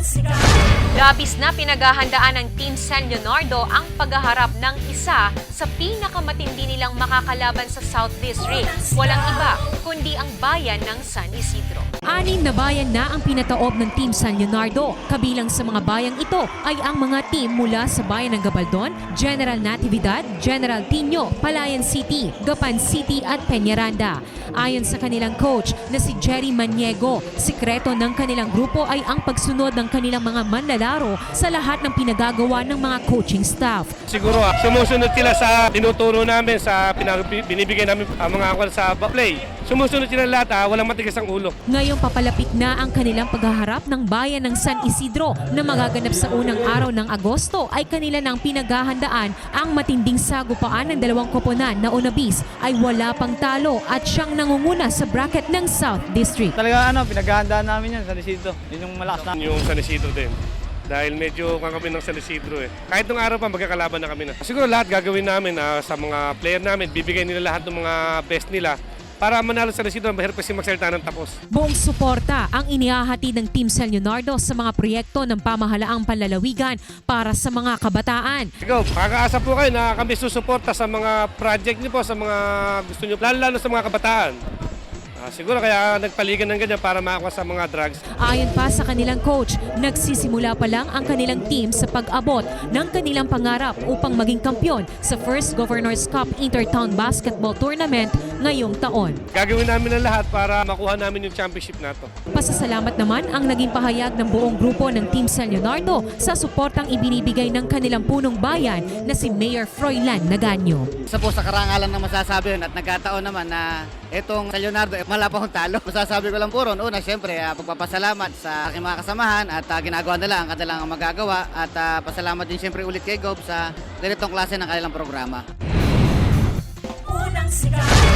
Monster Labis na pinaghahandaan ng Team San Leonardo ang paghaharap ng isa sa pinakamatindi nilang makakalaban sa South District. Walang iba kundi ang bayan ng San Isidro. Anim na bayan na ang pinataob ng Team San Leonardo. Kabilang sa mga bayang ito ay ang mga team mula sa bayan ng Gabaldon, General Natividad, General Tino, Palayan City, Gapan City at Peñaranda. Ayon sa kanilang coach na si Jerry Maniego, sikreto ng kanilang grupo ay ang pagsunod ng kanilang mga manlalaro sa lahat ng pinagagawa ng mga coaching staff. Siguro ah, sumusunod sila sa tinuturo namin, sa pinag- binibigay namin ang mga akwal sa play. Sumusunod sila lahat, ah, walang matigas ang ulo. Ngayong papalapit na ang kanilang paghaharap ng bayan ng San Isidro na magaganap sa unang araw ng Agosto ay kanila nang pinaghahandaan ang matinding sagupaan ng dalawang koponan na Unabis ay wala pang talo at siyang nangunguna sa bracket ng South District. Talaga ano, pinaghahandaan namin yan sa Lisito. Yun yung malakas na. Yung San Isidro din. Dahil medyo kang kami ng San Isidro eh. Kahit nung araw pa, magkakalaban na kami na. Siguro lahat gagawin namin ah, sa mga player namin, bibigay nila lahat ng mga best nila para manalo sa Isidro, mahirap kasi magsalita ng tapos. Buong suporta ang inihahatid ng Team San Leonardo sa mga proyekto ng pamahalaang panlalawigan para sa mga kabataan. Ikaw, makakaasa po kayo na kami susuporta sa mga project niyo po, sa mga gusto niyo, lalo-lalo sa mga kabataan. Ah, siguro kaya nagpaligan ng ganyan para makakuha sa mga drugs. Ayon pa sa kanilang coach, nagsisimula pa lang ang kanilang team sa pag-abot ng kanilang pangarap upang maging kampyon sa First Governors Cup Intertown Basketball Tournament ngayong taon. Gagawin namin ang lahat para makuha namin yung championship na to. Pasasalamat naman ang naging pahayag ng buong grupo ng Team San Leonardo sa suportang ibinibigay ng kanilang punong bayan na si Mayor Froilan Naganyo. Isa po sa karangalan na masasabi yun at nagkataon naman na itong sa Leonardo, wala pa akong talo. Masasabi ko lang po ron, una, syempre, ah, pagpapasalamat sa aking mga kasamahan at ah, ginagawa nila ang kanilang magagawa at ah, pasalamat din syempre ulit kay Gob sa ganitong klase ng kanilang programa. Unang sigaw